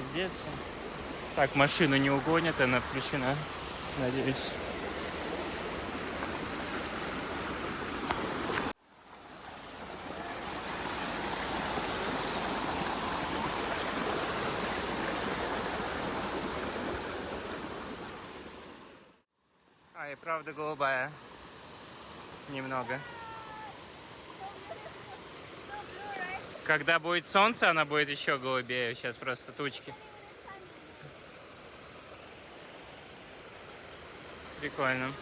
раздеться. Так, машину не угонят, она включена. Надеюсь. А, и правда голубая. Немного. Когда будет солнце, она будет еще голубее. Сейчас просто тучки. Прикольно.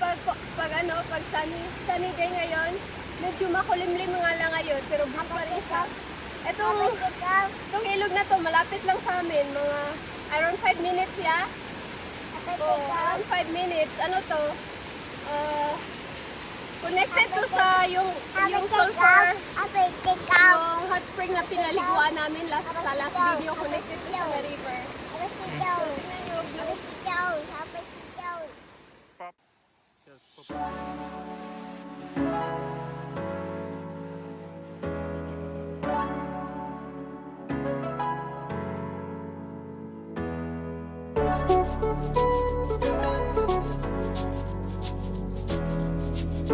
Pag, pag ano, pag sunny, sunny day ngayon. Medyo makulimlim nga lang ngayon, pero blue pa rin siya. Itong, itong ilog na to, malapit lang sa amin, mga around 5 minutes ya. Oh, around 5 minutes. Ano to? Uh, connected to sa yung, yung sulfur, yung hot spring na pinaliguan namin last, sa last video, connected to sa river. Tingnan nyo, blue. Hi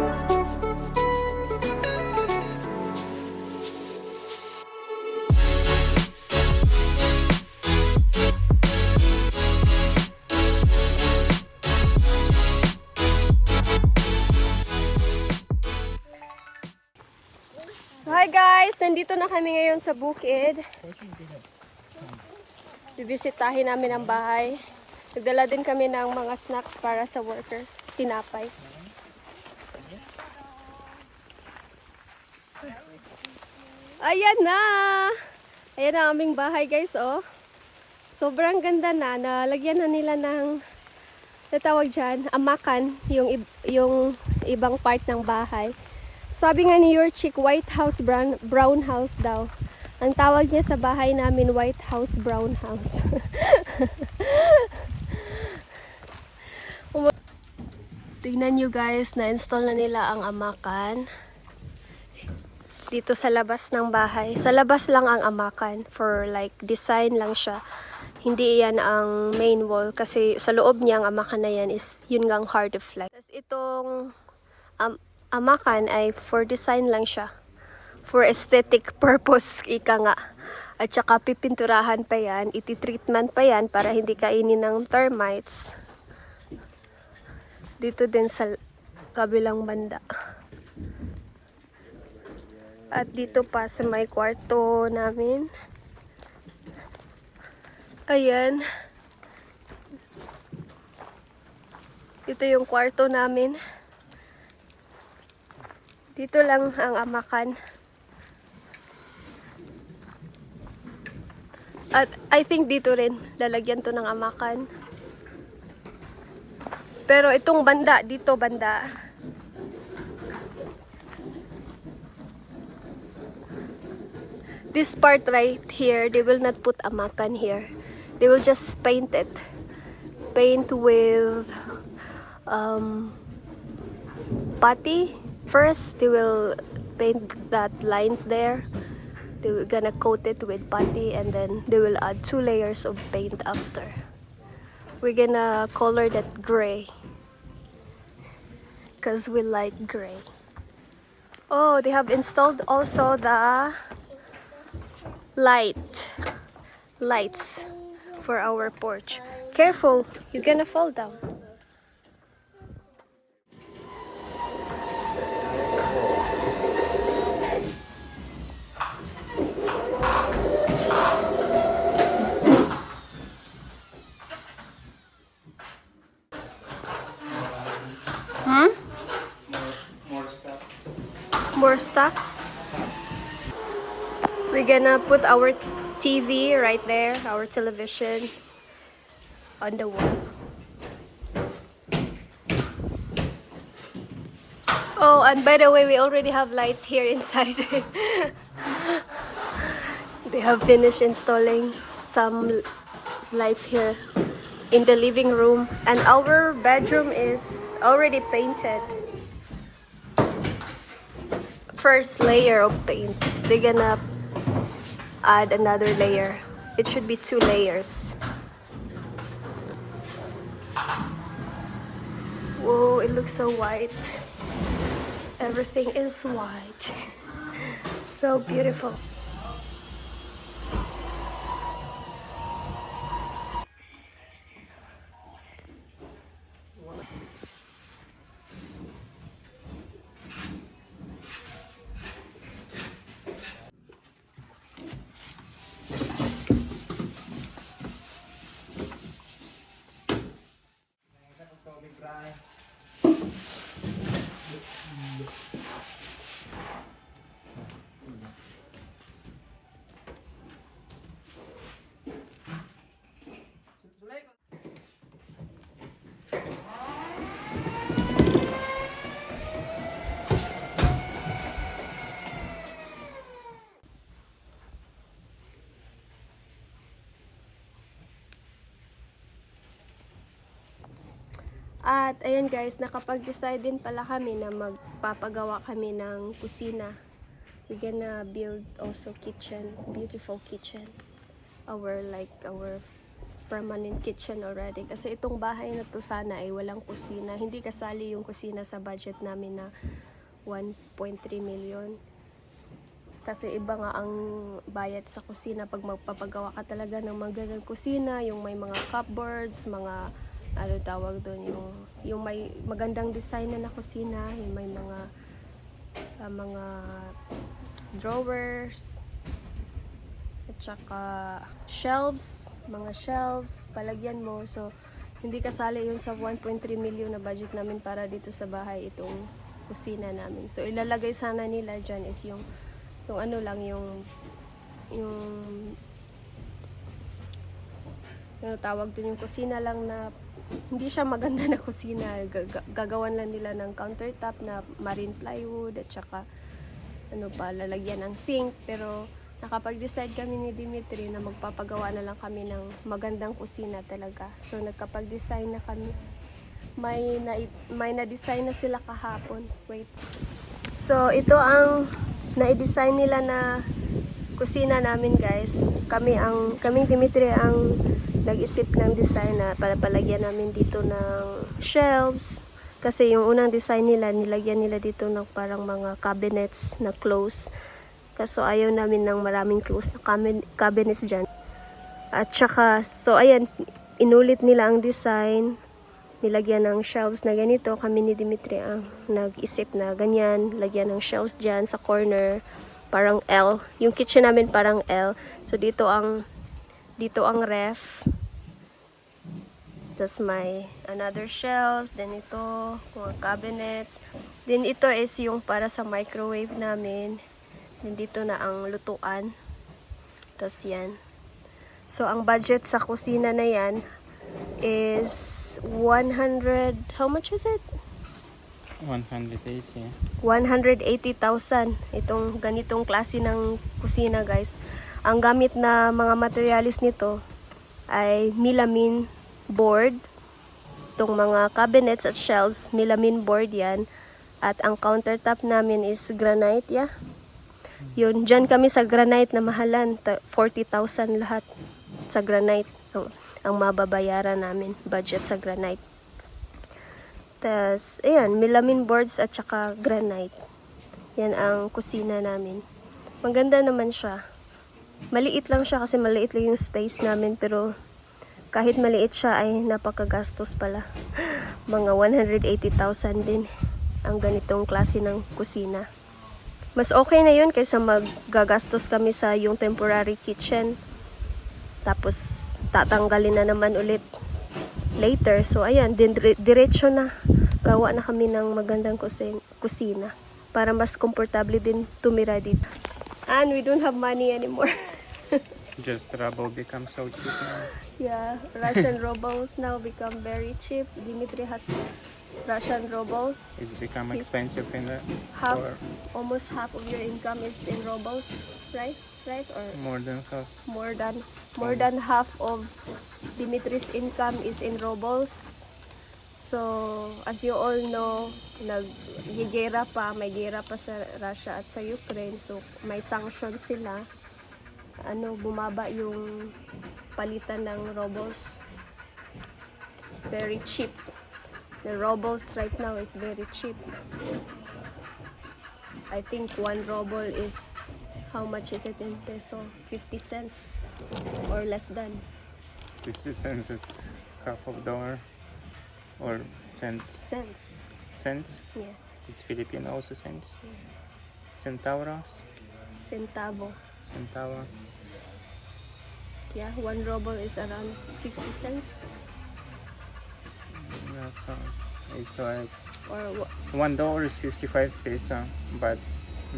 guys! Nandito na kami ngayon sa bukid. Bibisitahin namin ang bahay. Nagdala din kami ng mga snacks para sa workers. Tinapay. Ayan na! Ayan ang aming bahay guys, oh. Sobrang ganda na. Nalagyan na nila ng natawag dyan, amakan, yung, yung ibang part ng bahay. Sabi nga ni Yorchik, White House brown, brown house daw. Ang tawag niya sa bahay namin, White House brown house. Tingnan nyo guys, na-install na nila ang amakan. Dito sa labas ng bahay. Sa labas lang ang amakan. For like, design lang siya. Hindi yan ang main wall. Kasi sa loob niya, ang amakan na yan is yun ngang hard of flex. Tapos itong am- amakan ay for design lang siya. For aesthetic purpose, ika nga. At saka pipinturahan pa yan, iti-treatment pa yan para hindi kainin ng termites. Dito din sa kabilang banda. At dito pa sa may kwarto namin. Ayan. Ito yung kwarto namin. Dito lang ang amakan. At I think dito rin lalagyan to ng amakan. Pero itong banda, dito banda. This part right here, they will not put a amakan here. They will just paint it. Paint with um, putty. First, they will paint that lines there. They will gonna coat it with putty and then they will add two layers of paint after. We're gonna color that gray. Because we like gray. Oh, they have installed also the light. Lights for our porch. Careful, you're gonna fall down. Hmm? More stuff. More stocks. Gonna put our TV right there, our television on the wall. Oh, and by the way, we already have lights here inside. they have finished installing some lights here in the living room. And our bedroom is already painted. First layer of paint. They're gonna add another layer. It should be two layers. Whoa, it looks so white. Everything is white. So beautiful. At ayan guys, nakapag-decide din pala kami na magpapagawa kami ng kusina. We're gonna build also kitchen, beautiful kitchen. Our like our permanent kitchen already. Kasi itong bahay na to sana ay walang kusina. Hindi kasali yung kusina sa budget namin na 1.3 million. Kasi iba nga ang bayad sa kusina pag magpapagawa ka talaga ng magandang kusina, yung may mga cupboards, mga ano tawag doon, yung, yung may magandang design na na kusina, yung may mga ah, mga drawers, at saka shelves, mga shelves, palagyan mo. So, hindi kasali yung sa 1.3 million na budget namin para dito sa bahay itong kusina namin. So, ilalagay sana nila dyan is yung yung ano lang yung yung ano tawag dun yung kusina lang na hindi siya maganda na kusina. Gaga- gagawan lang nila ng countertop na marine plywood at saka ano pa lalagyan ng sink. Pero nakapag-decide kami ni Dimitri na magpapagawa na lang kami ng magandang kusina talaga. So nagkapag-design na kami. May na may na-design na sila kahapon. Wait. So ito ang na-design nila na kusina namin guys. Kami ang kaming Dimitri ang nag-isip ng design na palapalagyan namin dito ng shelves. Kasi yung unang design nila, nilagyan nila dito ng parang mga cabinets na close. Kaso ayaw namin ng maraming close na cabinet- cabinets dyan. At saka, so ayan, inulit nila ang design nilagyan ng shelves na ganito. Kami ni Dimitri ang nag-isip na ganyan. Lagyan ng shelves dyan sa corner. Parang L. Yung kitchen namin parang L. So, dito ang dito ang ref. Tapos may another shelves. Then ito, mga cabinets. Then ito is yung para sa microwave namin. Then dito na ang lutuan. Tapos yan. So, ang budget sa kusina na yan is 100 how much is it 180. 180,000 itong ganitong klase ng kusina guys ang gamit na mga materialis nito ay melamine board. Itong mga cabinets at shelves melamine board yan. At ang countertop namin is granite yeah. Yun dyan kami sa granite na mahalan. Ta- 40,000 lahat sa granite. Ang, ang mababayaran namin budget sa granite. Tas ayan melamine boards at saka granite. Yan ang kusina namin. Maganda naman siya maliit lang siya kasi maliit lang yung space namin pero kahit maliit siya ay napakagastos pala mga 180,000 din ang ganitong klase ng kusina mas okay na yun kaysa maggagastos kami sa yung temporary kitchen tapos tatanggalin na naman ulit later. So ayan, din dire- diretso na. Gawa na kami ng magandang kusin- kusina para mas komportable din tumira dito. And we don't have money anymore. Just rubble becomes so cheap now. yeah, Russian rubles now become very cheap. Dimitri has Russian rubles. It's become expensive in the Half, or almost half of your income is in rubles, right? Right? Or more than half. more than more than half of Dimitri's income is in rubles. So, as you all know, naggigera pa, may gera pa sa Russia at sa Ukraine. So, may sanctions sila. Ano, bumaba yung palitan ng rubles. Very cheap. The rubles right now is very cheap. I think one ruble is, how much is it in peso? 50 cents or less than. 50 cents, it's half of dollar. Or cents. Cents. Cents? Yeah. It's Filipino also cents. Centauros? Centavo. Centavo. Yeah, one ruble is around 50 cents. That's all. It's like Or one dollar is 55 peso, but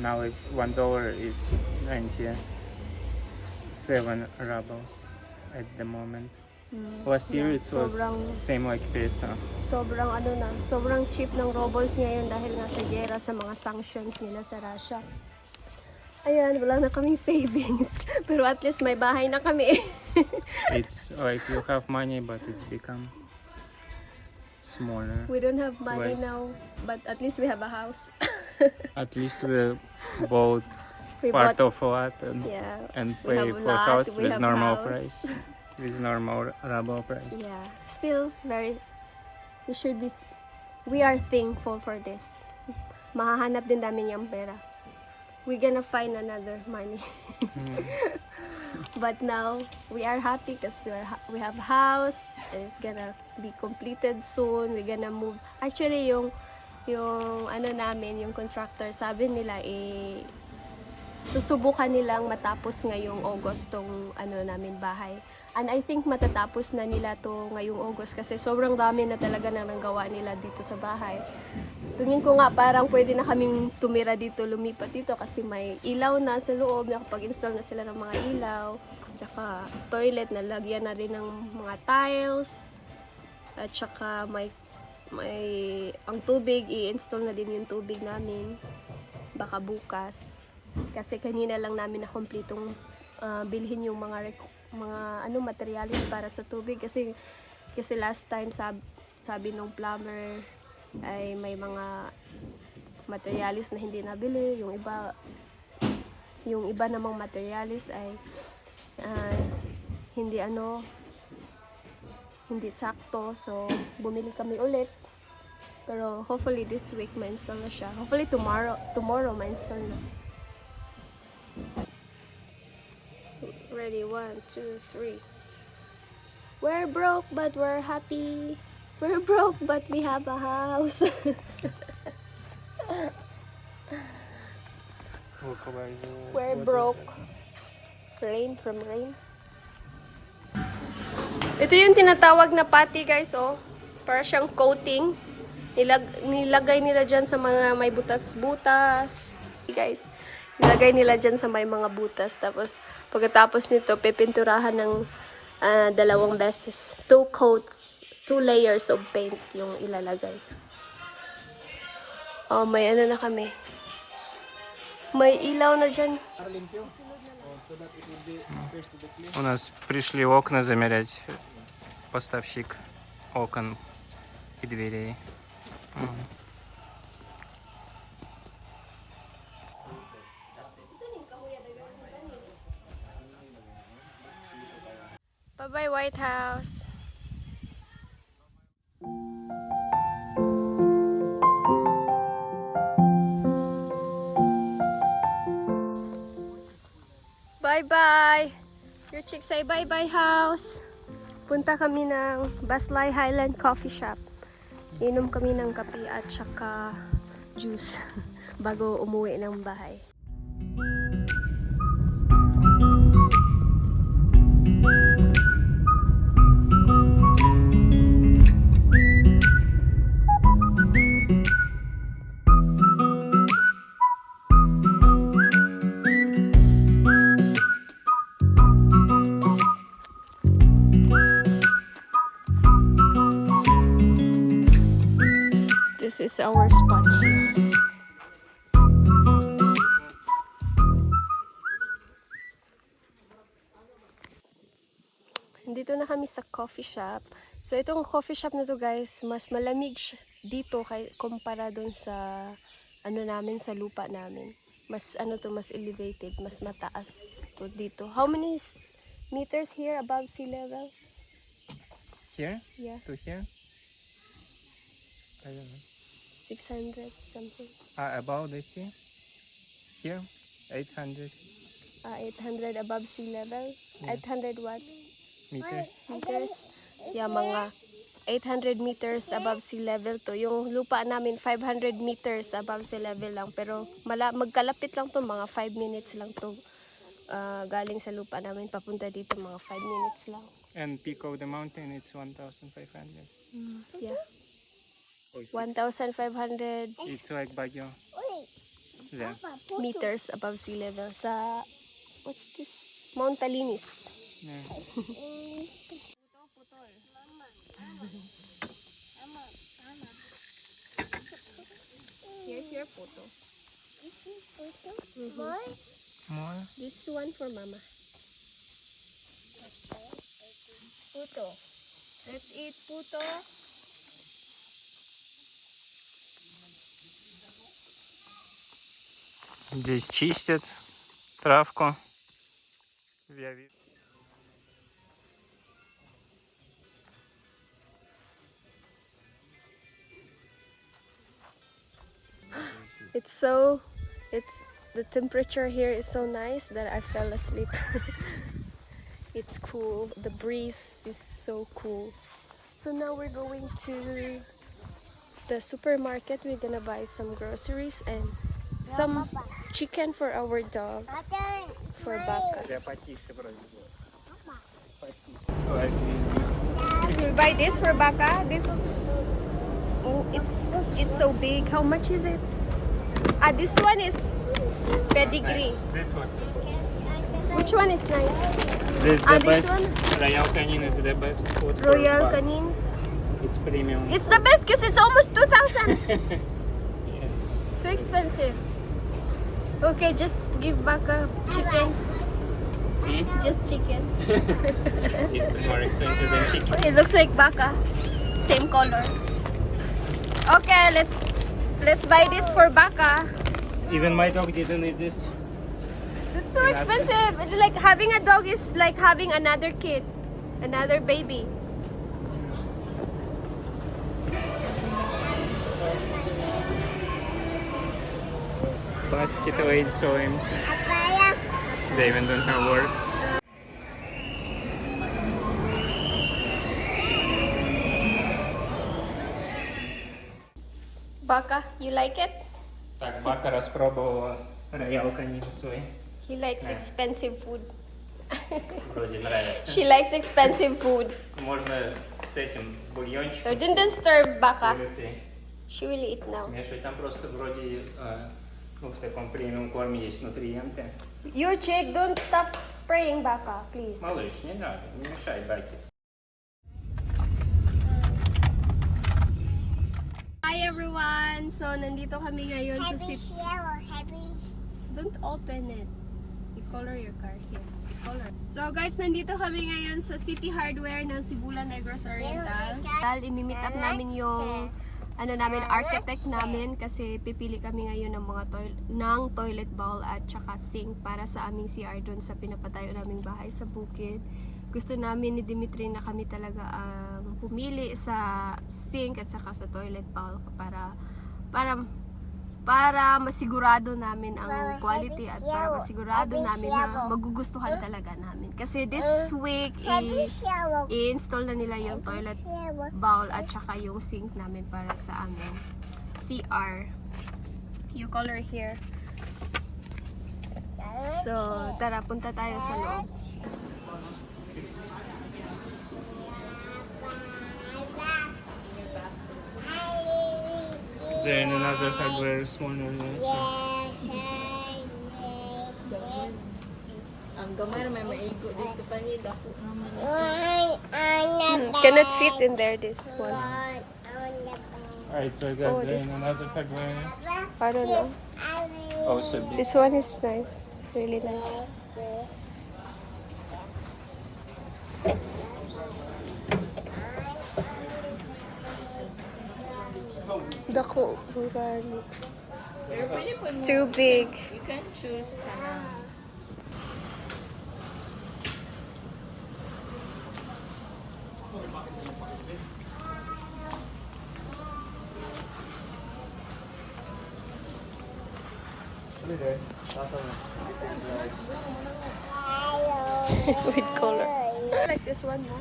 now it, one dollar is 97 rubles at the moment. Hmm. Last year Yeah, it was sobrang same like peso. sobrang ano na, sobrang cheap ng rubles ngayon dahil nga sa gera sa mga sanctions nila sa Russia. Ayan, wala na kaming savings. Pero at least may bahay na kami. It's like you have money, but it's become smaller. we don't have money Twice. now, but at least we have a house. At least we bought we part bought, of lot and, yeah, and pay for lot, house with normal house. price. With normal ruble price. Yeah, still very. We should be. We are thankful for this. Mahahanap din namin yung pera. We're gonna find another money. Mm. but now we are happy because we have house. and It's gonna be completed soon. We're gonna move. Actually, yung yung ano namin, yung contractor, sabi nila eh susubukan nilang matapos ngayong August tong ano namin bahay. And I think matatapos na nila to ngayong August kasi sobrang dami na talaga na nanggawa nila dito sa bahay. Tingin ko nga parang pwede na kaming tumira dito, lumipat dito kasi may ilaw na sa loob, nakapag-install na sila ng mga ilaw. Tsaka toilet, nalagyan na rin ng mga tiles. At tsaka may, may ang tubig, i-install na din yung tubig namin. Baka bukas. Kasi kanina lang namin na kompletong ah, bilhin yung mga mga ano materialis para sa tubig. Kasi kasi last time sab, sabi nung plumber ay may mga materialis na hindi nabili, yung iba yung iba namang materialis ay ah, hindi ano hindi sakto. So bumili kami ulit. Pero hopefully this week ma-install na siya. Hopefully tomorrow tomorrow ma-install na ready one two three. We're broke but we're happy. We're broke but we have a house. We're broke. rain from rain. Ito yung tinatawag na patty guys oh. Para siyang coating. Nilag nilagay nila dyan sa mga may butas-butas. Guys nilagay nila dyan sa may mga butas tapos pagkatapos nito pipinturahan ng ah, dalawang beses two coats two layers of paint yung ilalagay oh may ano na kami may ilaw na dyan У нас пришли окна замерять. Поставщик окон и дверей. Мгм. Bye bye White House Bye bye. Your chick say bye bye house. Punta kami ng Baslay Highland Coffee Shop. Inom kami ng kape at saka juice bago umuwi ng bahay. Is our spot here. Dito na kami sa coffee shop. So, itong coffee shop na to guys, mas malamig siya dito kay, kumpara doon sa ano namin, sa lupa namin. Mas ano to, mas elevated, mas mataas to dito. How many meters here above sea level? Here? Yeah, To here? I don't know. 600 something. Ah, above the sea? Here? 800 Ah, 800 above sea level. 800 what? meters. meters. Yeah, mga 800 meters above sea level to. Yung lupa namin 500 meters above sea level lang. Pero mala magkalapit lang to, mga 5 minutes lang to. Ah, galing sa lupa namin papunta dito mga 5 minutes lang. And peak of the mountain, it's 1,500. Yeah. Oh, it's- 1,500 It's like Baguio. Wait, Yeah. Meters above sea level sa what's this? Mount Talinis. yeah. Here's your photo. This is photo. More? More? This one for mama. Puto. Let's eat puto. Здесь чистят травку. Я вижу. It's so, it's, the temperature here is so nice that I fell asleep. it's cool. The breeze is so cool. So now we're going to the supermarket. We're gonna buy some groceries and some Chicken for our dog. For Baka. Buy this for Baka. This oh, it's it's so big. How much is it? Ah, this one is pedigree. Nice. This one. Which one is nice? This is ah, the best. One? Royal Canin is the best food. Royal Canin. It's premium. It's the best because it's almost 2000 yeah. So expensive. Okay, just give back a chicken. Hmm? Just chicken. It's more expensive than chicken. It looks like baka. Same color. Okay, let's let's buy this for baka. Even my dog didn't eat this. It's so expensive. Like having a dog is like having another kid, another baby. Basket weight so empty. Papa, They even don't have work. Baka, you like it? Так, Бака распробовала роял канин свой. He likes Yeah. expensive food. Вроде нравится. She likes expensive food. Можно с этим, с So бульончиком, don't disturb с baka. курицей She will eat now. смешивать. Там просто вроде, э, ну, в таком премиум корме есть нутриенты. Your chick, don't stop spraying baka, please. Малыш, не надо, не мешай Баке. Hi everyone! So, nandito kami ngayon sa heavy city. shell, heavy. Don't open it. You color your car here. You color. So guys, nandito kami ngayon sa City Hardware ng Cebulan Negros Oriental. Dahil imimit up namin yung ano namin, architect namin kasi pipili kami ngayon ng mga toilet ng toilet bowl at saka sink para sa aming CR doon sa pinapatayo naming bahay sa bukid. Gusto namin ni Dimitri na kami talaga ang pumili sa sink at saka sa toilet bowl para para para masigurado namin ang quality at para masigurado namin na magugustuhan talaga namin. Kasi this week, i- shower. i-install na nila yung toilet bowl at saka yung sink namin para sa aming CR. You color here. So, tara, punta tayo sa loob. There another hardware smaller than this? Ang gamay na may maigo dito pa ni dako naman. Cannot fit in there, this one. Alright, so guys, Oh, there in another hardware. I don't know. Also big. This one is nice. Really nice. Dako. It's too big. You can choose With color. I like this one more.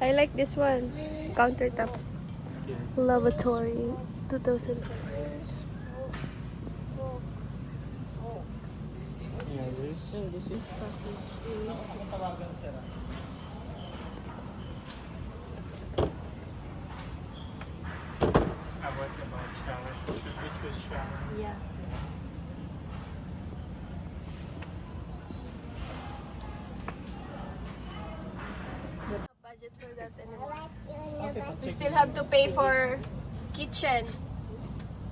I like this one. Countertops. Lavatory. 2000. this is package А what about shower? Should we choose shower? Yeah. Still have to pay for kitchen.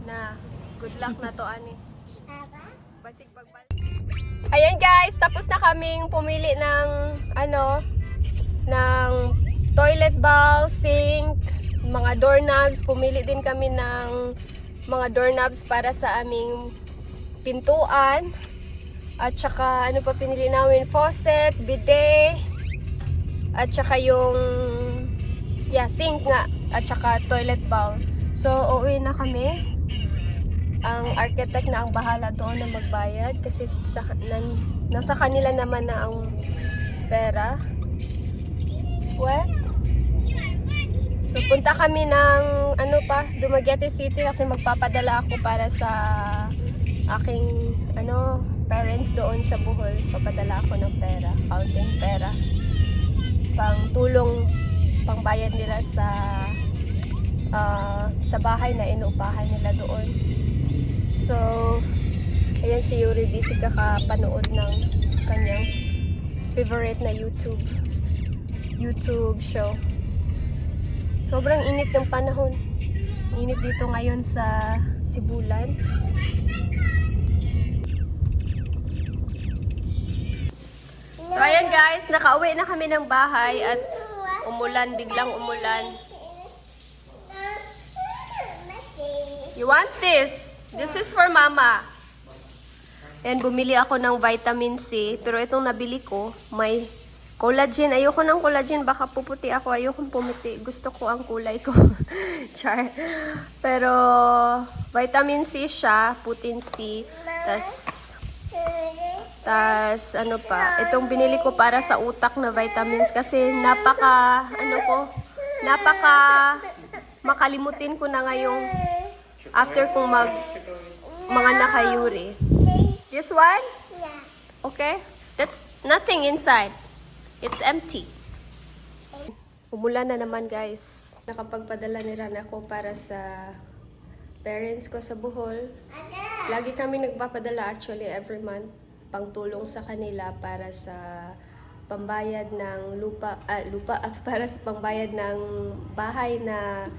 Na good luck na to ani. Basig pagbalik. Ayan guys, tapos na kaming pumili ng ano ng toilet bowl, sink, mga doorknobs. Pumili din kami ng mga doorknobs para sa aming pintuan. At saka ano pa pinili namin? Faucet, bidet, at saka yung yeah, sink nga at saka toilet bowl. So, uuwi na kami. Ang architect na ang bahala doon na magbayad kasi sa, nan, nasa kanila naman na ang pera. What? So, punta kami ng ano pa, Dumaguete City kasi magpapadala ako para sa aking ano parents doon sa Bohol. Papadala ako ng pera, counting pera pang tulong pangbayad nila sa ah, sa bahay na inuupahan nila doon. So, ayan si Yuri busy kakapanood ng kanyang favorite na YouTube YouTube show. Sobrang init ng panahon. Init dito ngayon sa Sibulan. So ayan guys, nakauwi na kami ng bahay at umulan, biglang umulan. You want this? This is for mama. And bumili ako ng vitamin C, pero itong nabili ko, may collagen. Ayoko ng collagen, baka puputi ako. Ayoko pumiti. Gusto ko ang kulay ko. Char. Pero vitamin C siya, putin C. Tas tas ano pa, itong binili ko para sa utak na vitamins kasi napaka ano ko, napaka makalimutin ko na ngayong after kong mag mga nakayuri. This one? Okay? That's nothing inside. It's empty. Umulan na naman guys. Nakapagpadala ni Ran ako para sa parents ko sa Bohol. Lagi kami nagpapadala actually every month pangtulong sa kanila para sa pambayad ng lupa ah, lupa ah, para sa pambayad ng bahay na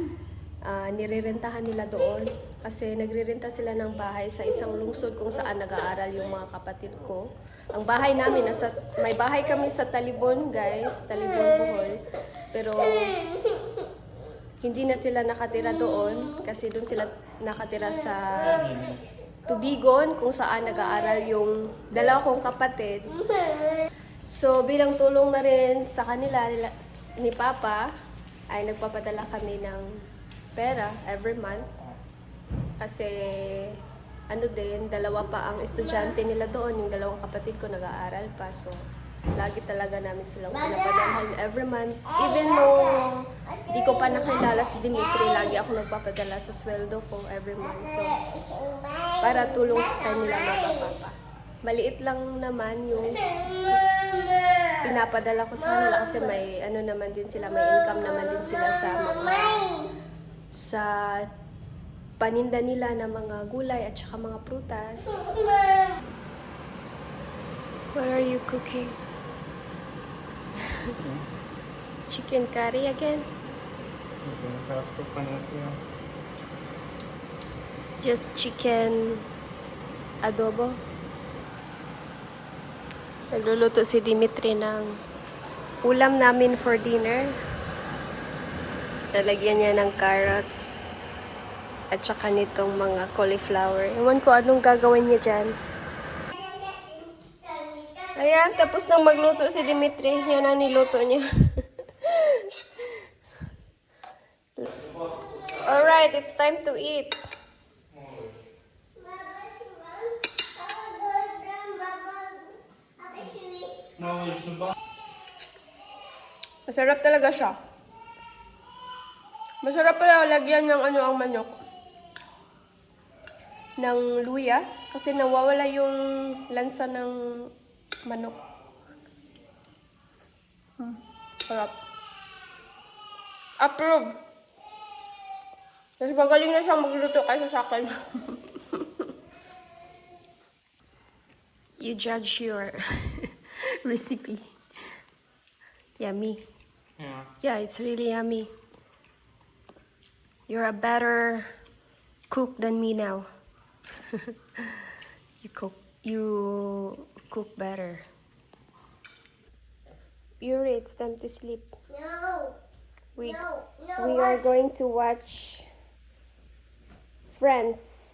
ah, nirerentahan nila doon kasi nagrirenta sila ng bahay sa isang lungsod kung saan nag-aaral yung mga kapatid ko. Ang bahay namin nasa may bahay kami sa Talibon, guys, Talibon Bohol. Pero hindi na sila nakatira doon kasi doon sila nakatira sa Tubigon kung saan nag-aaral yung dalawa kong kapatid. So bilang tulong na rin sa kanila nila, ni Papa ay nagpapadala kami ng pera every month kasi ano din, dalawa pa ang estudyante nila doon, yung dalawang kapatid ko nag-aaral pa. So, lagi talaga namin silang pinapadalhan every month. Even nung di ko pa nakilala si Dimitri, lagi ako nagpapadala sa sweldo ko every month. So, para tulong sa kanila mga papa. Maliit lang naman yung pinapadala ko sa kanila kasi may ano naman din sila, may income naman din sila sa mga sa paninda nila ng mga gulay at saka mga prutas. What are you cooking? Chicken curry again? Just chicken adobo. Nagluluto si Dimitri ng ulam namin for dinner. Lalagyan niya ng carrots. At saka nitong mga cauliflower. Ewan ko anong gagawin niya dyan. Ayan, tapos nang magluto si Dimitri. Yan ang niluto niya. Alright, it's time to eat. Masarap talaga siya. Masarap pala lagyan ng ano ang manok. Ng luya. Kasi nawawala yung lansa ng manok. Hmm. Sarap. Approve. Mas magaling na siyang magluto kaysa sa akin. you judge your recipe. Yummy. Yeah. Yeah, it's really yummy. You're a better cook than me now. you cook you cook better. Yuri, it's time to sleep. No. We No. No. we are going to watch Friends